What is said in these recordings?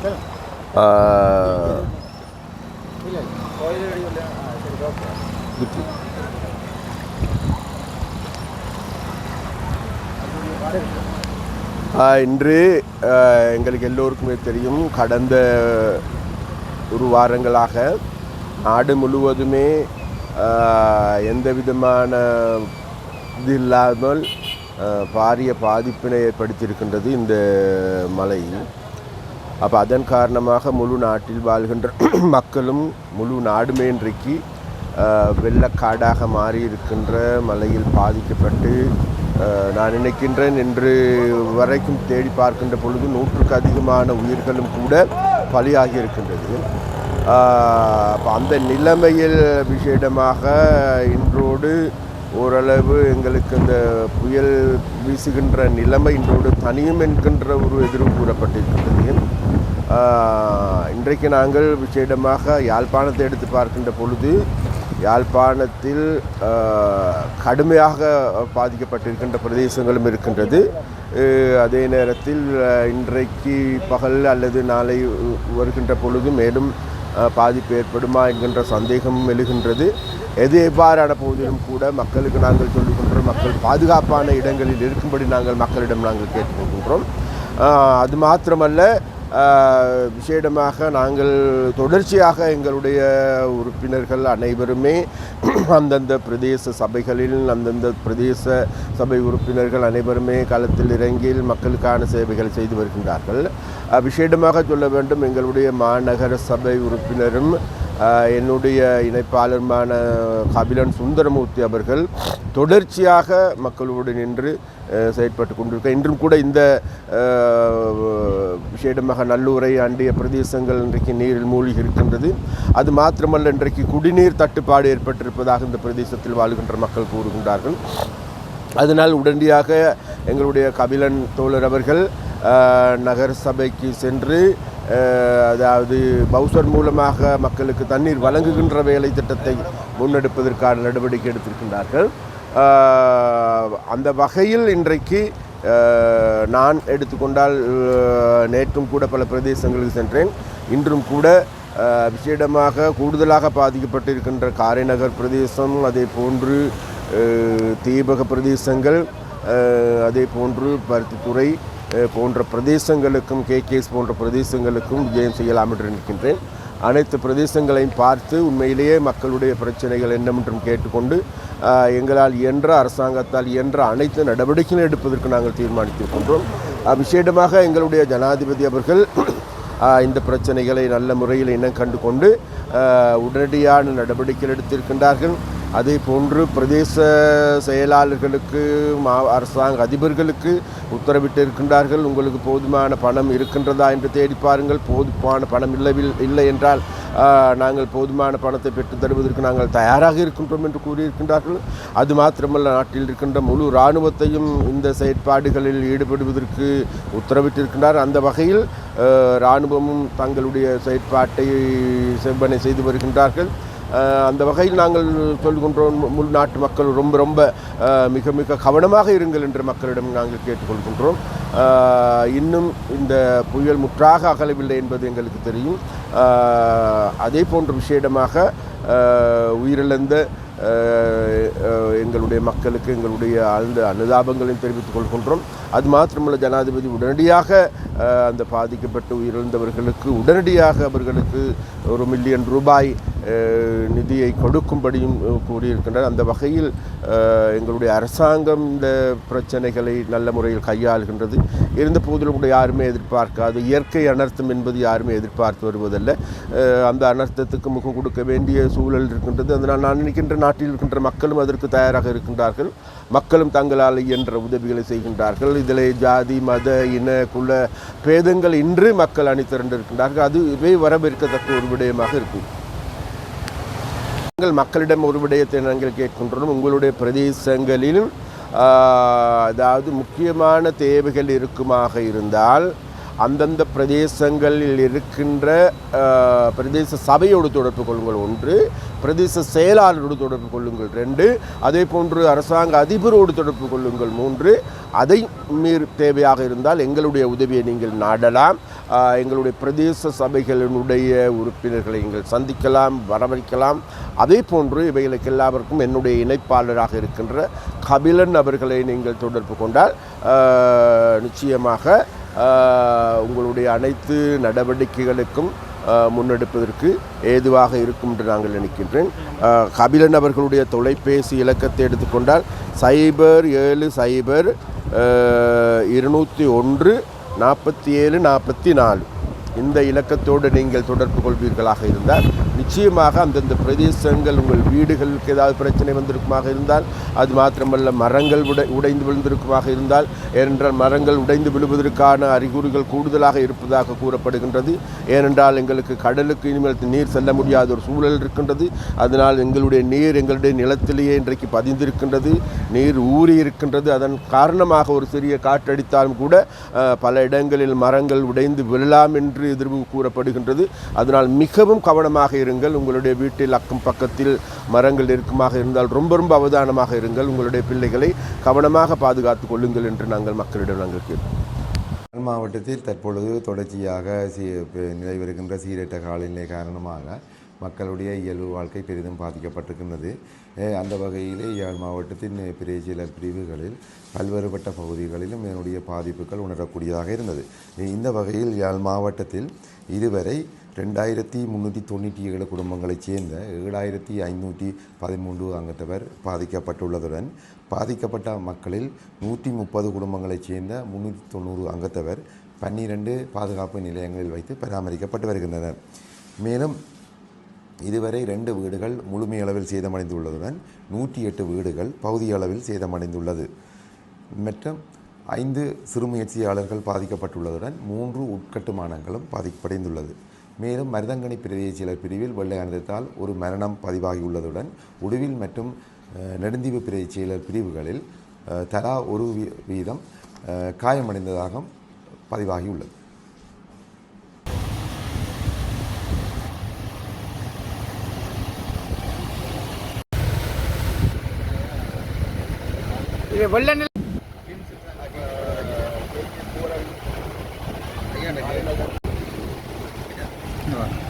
இன்று எங்களுக்கு எல்லோருக்குமே தெரியும் கடந்த ஒரு வாரங்களாக நாடு முழுவதுமே எந்த விதமான இது இல்லாமல் பாரிய பாதிப்பினை ஏற்படுத்தியிருக்கின்றது இந்த மழை அப்போ அதன் காரணமாக முழு நாட்டில் வாழ்கின்ற மக்களும் முழு நாடுமே இன்றைக்கு வெள்ளக்காடாக மாறி இருக்கின்ற மழையில் பாதிக்கப்பட்டு நான் நினைக்கின்றேன் இன்று வரைக்கும் தேடி பார்க்கின்ற பொழுது நூற்றுக்கு அதிகமான உயிர்களும் கூட பலியாகி இருக்கின்றது அப்போ அந்த நிலைமையில் விசேடமாக இன்றோடு ஓரளவு எங்களுக்கு இந்த புயல் வீசுகின்ற நிலைமை இன்றோடு தனியும் என்கின்ற ஒரு எதிர்வு கூறப்பட்டிருக்கின்றது. இன்றைக்கு நாங்கள் விசேடமாக யாழ்ப்பாணத்தை எடுத்து பார்க்கின்ற பொழுது யாழ்ப்பாணத்தில் கடுமையாக பாதிக்கப்பட்டிருக்கின்ற பிரதேசங்களும் இருக்கின்றது. அதே நேரத்தில் இன்றைக்கு பகல் அல்லது நாளை வருகின்ற பொழுது மேலும் பாதிப்பு ஏற்படுமா என்கின்ற சந்தேகம் எழுகின்றது. எது எவ்வாறான போதிலும் கூட மக்களுக்கு நாங்கள் சொல்லுகின்றோம் மக்கள் பாதுகாப்பான இடங்களில் இருக்கும்படி நாங்கள் மக்களிடம் நாங்கள் கேட்டுக்கொள்கின்றோம் அது மாத்திரமல்ல விசேடமாக நாங்கள் தொடர்ச்சியாக எங்களுடைய உறுப்பினர்கள் அனைவருமே அந்தந்த பிரதேச சபைகளில் அந்தந்த பிரதேச சபை உறுப்பினர்கள் அனைவருமே களத்தில் இறங்கி மக்களுக்கான சேவைகள் செய்து வருகின்றார்கள். விசேடமாக சொல்ல வேண்டும் எங்களுடைய மாநகர சபை உறுப்பினரும் என்னுடைய இணைப்பாளருமான கபிலன் சுந்தரமூர்த்தி அவர்கள் தொடர்ச்சியாக மக்களோடு நின்று செயற்பட்டு கொண்டிருக்க இன்றும் கூட இந்த விஷேடமாக நல்லூரை அண்டிய பிரதேசங்கள் இன்றைக்கு நீரில் மூழ்கி இருக்கின்றது. அது மாத்திரமல்ல இன்றைக்கு குடிநீர் தட்டுப்பாடு ஏற்பட்டிருப்பதாக இந்த பிரதேசத்தில் வாழ்கின்ற மக்கள் கூறுகின்றார்கள். அதனால் உடனடியாக எங்களுடைய கபிலன் தோழர் அவர்கள் நகரசபைக்கு நகர சபைக்கு சென்று அதாவது பவுசர் மூலமாக மக்களுக்கு தண்ணீர் வழங்குகின்ற வேலை திட்டத்தை முன்னெடுப்பதற்கான நடவடிக்கை எடுத்திருக்கின்றார்கள். அந்த வகையில் இன்றைக்கு நான் எடுத்துக்கொண்டால் நேற்றும் கூட பல பிரதேசங்களுக்கு சென்றேன். இன்றும் கூட விசேடமாக கூடுதலாக பாதிக்கப்பட்டிருக்கின்ற காரைநகர் பிரதேசம் அதே போன்று தீபக பிரதேசங்கள் அதே போன்று பருத்தித்துறை போன்ற பிரதேசங்களுக்கும் கேகேஎஸ் போன்ற பிரதேசங்களுக்கும் விஜயம் செய்யலாம் என்று நினைக்கின்றேன். அனைத்து பிரதேசங்களையும் பார்த்து உண்மையிலேயே மக்களுடைய பிரச்சனைகள் என்னவென்றும் கேட்டுக்கொண்டு எங்களால் இயன்ற அரசாங்கத்தால் இயன்ற அனைத்து நடவடிக்கைகளும் எடுப்பதற்கு நாங்கள் தீர்மானித்திருக்கின்றோம். விசேடமாக எங்களுடைய ஜனாதிபதி அவர்கள் இந்த பிரச்சனைகளை நல்ல முறையில் இனம் கண்டு கொண்டு உடனடியான நடவடிக்கைகள் எடுத்திருக்கின்றார்கள். அதே போன்று பிரதேச செயலாளர்களுக்கு மா அரசாங்க அதிபர்களுக்கு உத்தரவிட்டு இருக்கின்றார்கள் உங்களுக்கு போதுமான பணம் இருக்கின்றதா என்று தேடி பாருங்கள். போதுமான பணம் இல்லை இல்லை என்றால் நாங்கள் போதுமான பணத்தை பெற்றுத் தருவதற்கு நாங்கள் தயாராக இருக்கின்றோம் என்று கூறியிருக்கின்றார்கள். அது மாத்திரமல்ல நாட்டில் இருக்கின்ற முழு இராணுவத்தையும் இந்த செயற்பாடுகளில் ஈடுபடுவதற்கு உத்தரவிட்டிருக்கின்றார். அந்த வகையில் இராணுவமும் தங்களுடைய செயற்பாட்டை செவ்வனை செய்து வருகின்றார்கள். அந்த வகையில் நாங்கள் சொல்கின்றோம் முழு நாட்டு மக்கள் ரொம்ப ரொம்ப மிக மிக கவனமாக இருங்கள் என்று மக்களிடம் நாங்கள் கேட்டுக்கொள்கின்றோம். இன்னும் இந்த புயல் முற்றாக அகலவில்லை என்பது எங்களுக்கு தெரியும். அதே போன்ற விஷயமாக உயிரிழந்த எங்களுடைய மக்களுக்கு எங்களுடைய ஆழ்ந்த அனுதாபங்களையும் தெரிவித்துக் கொள்கின்றோம். அது மாத்திரமல்ல ஜனாதிபதி உடனடியாக அந்த பாதிக்கப்பட்டு உயிரிழந்தவர்களுக்கு உடனடியாக அவர்களுக்கு ஒரு மில்லியன் ரூபாய் நிதியை கொடுக்கும்படியும் கூறியிருக்கின்றனர். அந்த வகையில் எங்களுடைய அரசாங்கம் இந்த பிரச்சனைகளை நல்ல முறையில் கையாளுகின்றது. இருந்த போதிலும் கூட யாருமே எதிர்பார்க்காது இயற்கை அனர்த்தம் என்பது யாருமே எதிர்பார்த்து வருவதல்ல. அந்த அனர்த்தத்துக்கு முகம் கொடுக்க வேண்டிய சூழல் இருக்கின்றது. அதனால் நான் நினைக்கின்ற நாட்டில் இருக்கின்ற மக்களும் அதற்கு தயாராக இருக்கின்றார்கள். மக்களும் தங்களால் இயன்ற உதவிகளை செய்கின்றார்கள். இதில் ஜாதி மத இன குல பேதங்கள் இன்று மக்கள் அணி திரண்டிருக்கின்றார்கள். அதுவே வரவேற்கத்தக்க ஒரு விடயமாக இருக்கும். நாங்கள் மக்களிடம் ஒரு விடயத்தை நாங்கள் கேட்கின்றோம். உங்களுடைய பிரதேசங்களில் அதாவது முக்கியமான தேவைகள் இருக்குமாக இருந்தால் அந்தந்த பிரதேசங்களில் இருக்கின்ற பிரதேச சபையோடு தொடர்பு கொள்ளுங்கள். ஒன்று பிரதேச செயலாளரோடு தொடர்பு கொள்ளுங்கள். ரெண்டு அதே போன்று அரசாங்க அதிபரோடு தொடர்பு கொள்ளுங்கள். மூன்று அதை மீறி தேவையாக இருந்தால் எங்களுடைய உதவியை நீங்கள் நாடலாம். எங்களுடைய பிரதேச சபைகளினுடைய உறுப்பினர்களை நீங்கள் சந்திக்கலாம் வரவழைக்கலாம். அதே போன்று இவைகளுக்கு எல்லாருக்கும் என்னுடைய இணைப்பாளராக இருக்கின்ற கபிலன் அவர்களை நீங்கள் தொடர்பு கொண்டால் நிச்சயமாக உங்களுடைய அனைத்து நடவடிக்கைகளுக்கும் முன்னெடுப்பதற்கு ஏதுவாக இருக்கும் என்று நாங்கள் நினைக்கின்றேன். கபிலன் அவர்களுடைய தொலைபேசி இலக்கத்தை எடுத்துக்கொண்டால் சைபர் ஏழு சைபர் இருநூற்றி ஒன்று நாற்பத்தி ஏழு நாற்பத்தி நாலு. இந்த இலக்கத்தோடு நீங்கள் தொடர்பு கொள்வீர்களாக இருந்தால் நிச்சயமாக அந்தந்த பிரதேசங்கள் உங்கள் வீடுகளுக்கு ஏதாவது பிரச்சனை வந்திருக்குமாக இருந்தால் அது மாத்திரமல்ல மரங்கள் உடை உடைந்து விழுந்திருக்குமாக இருந்தால் ஏனென்றால் மரங்கள் உடைந்து விழுவதற்கான அறிகுறிகள் கூடுதலாக இருப்பதாக கூறப்படுகின்றது. ஏனென்றால் எங்களுக்கு கடலுக்கு இனிமேல் நீர் செல்ல முடியாத ஒரு சூழல் இருக்கின்றது. அதனால் எங்களுடைய நீர் எங்களுடைய நிலத்திலேயே இன்றைக்கு பதிந்திருக்கின்றது. நீர் ஊறி இருக்கின்றது. அதன் காரணமாக ஒரு சிறிய காற்றடித்தாலும் கூட பல இடங்களில் மரங்கள் உடைந்து விழலாம் என்று எதிர்வு கூறப்படுகின்றது. அதனால் மிகவும் கவனமாக இருங்கள் உங்களுடைய வீட்டில் அக்கம் பக்கத்தில் மரங்கள் இருக்குமாக இருந்தால் ரொம்ப ரொம்ப அவதானமாக இருங்கள் உங்களுடைய பிள்ளைகளை கவனமாக பாதுகாத்துக் கொள்ளுங்கள் என்று நாங்கள் மக்களிடம் நாங்கள் கேட்போம் யாழ் மாவட்டத்தில் தற்பொழுது தொடர்ச்சியாக சீ நிலை வருகின்ற சீரற்ற காலநிலை காரணமாக மக்களுடைய இயல்பு வாழ்க்கை பெரிதும் பாதிக்கப்பட்டிருக்கின்றது. அந்த வகையிலே யாழ் மாவட்டத்தின் பிற சில பிரிவுகளில் பல்வேறுபட்ட பகுதிகளிலும் இதனுடைய பாதிப்புகள் உணரக்கூடியதாக இருந்தது. இந்த வகையில் யாழ் மாவட்டத்தில் இதுவரை ரெண்டாயிரத்தி முந்நூற்றி தொண்ணூற்றி ஏழு குடும்பங்களைச் சேர்ந்த ஏழாயிரத்தி ஐநூற்றி பதிமூன்று அங்கத்தவர் பாதிக்கப்பட்டுள்ளதுடன் பாதிக்கப்பட்ட மக்களில் நூற்றி முப்பது குடும்பங்களைச் சேர்ந்த முந்நூற்றி தொண்ணூறு அங்கத்தவர் பன்னிரண்டு பாதுகாப்பு நிலையங்களில் வைத்து பராமரிக்கப்பட்டு வருகின்றனர். மேலும் இதுவரை ரெண்டு வீடுகள் முழுமையளவில் சேதமடைந்துள்ளதுடன் நூற்றி எட்டு வீடுகள் பகுதியளவில் சேதமடைந்துள்ளது. மற்றும் ஐந்து சிறுமுயற்சியாளர்கள் பாதிக்கப்பட்டுள்ளதுடன் மூன்று உட்கட்டுமானங்களும் பாதிப்படைந்துள்ளது. மேலும் மருதங்கனி பிரதேச செயலர் பிரிவில் வெள்ளை அனர்த்தத்தால் ஒரு மரணம் பதிவாகியுள்ளதுடன் உடுவில் மற்றும் நெடுந்தீவு பிரதேச செயலர் பிரிவுகளில் தலா ஒரு வீதம் காயமடைந்ததாக பதிவாகியுள்ளது. var.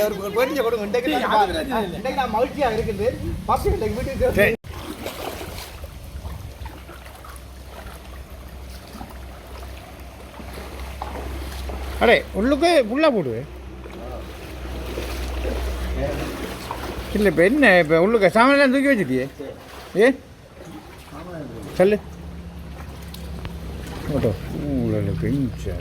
கை- இல்ல ஒரு ஒரு பொரிஞ்ச கொடுங்க. இன்றைக்கு நான் பாருங்க. இன்றைக்கு நான் மகிழ்ச்சியா இருக்குது. பசங்க இன்றைக்கு வீட்டுக்கு. அடே உள்ளுக்கு புல்லா போடுவே இல்லை இப்போ என்ன இப்போ உள்ளுக்க சாமான்லாம் தூக்கி வச்சுட்டியே? ஏ? சொல்லு. ஓட்டோ ஊழல் பெஞ்சா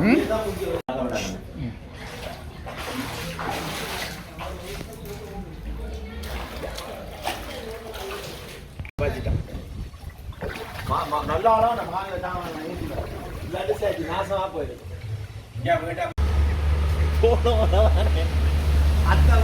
ம் நல்ல ஆளா நம்ம வாங்க வச்சாங்க இல்லாட்டி சரி நாசமா போயிடும். போனோம் அத்தை